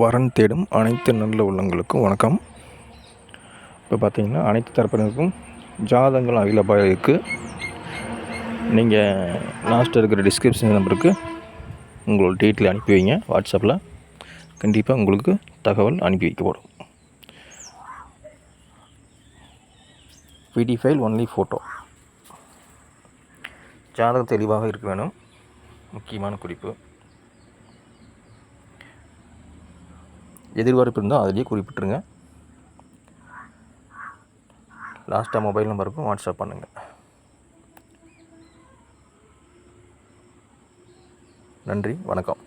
வரன் தேடும் அனைத்து நல்ல உள்ளங்களுக்கும் வணக்கம். இப்போ பார்த்தீங்கன்னா அனைத்து தரப்பினருக்கும் ஜாதகங்கள் அவைலபிளாக இருக்குது நீங்கள் லாஸ்ட் இருக்கிற டிஸ்கிரிப்ஷன் நம்பருக்கு உங்களோட டீட்டெயில் அனுப்பி வைங்க. வாட்ஸ்அப்பில் கண்டிப்பாக உங்களுக்கு தகவல் அனுப்பி வைக்கப்படும். பிடி ஃபைல் ஒன்லி ஃபோட்டோ ஜாதகம் தெளிவாக இருக்க வேணும். முக்கியமான குறிப்பு. எதிர்பார்ப்பு இருந்தால் அதிலேயே குறிப்பிட்டுருங்க. லாஸ்ட்டாக மொபைல் நம்பருக்கும் வாட்ஸ்அப் பண்ணுங்கள் நன்றி வணக்கம்.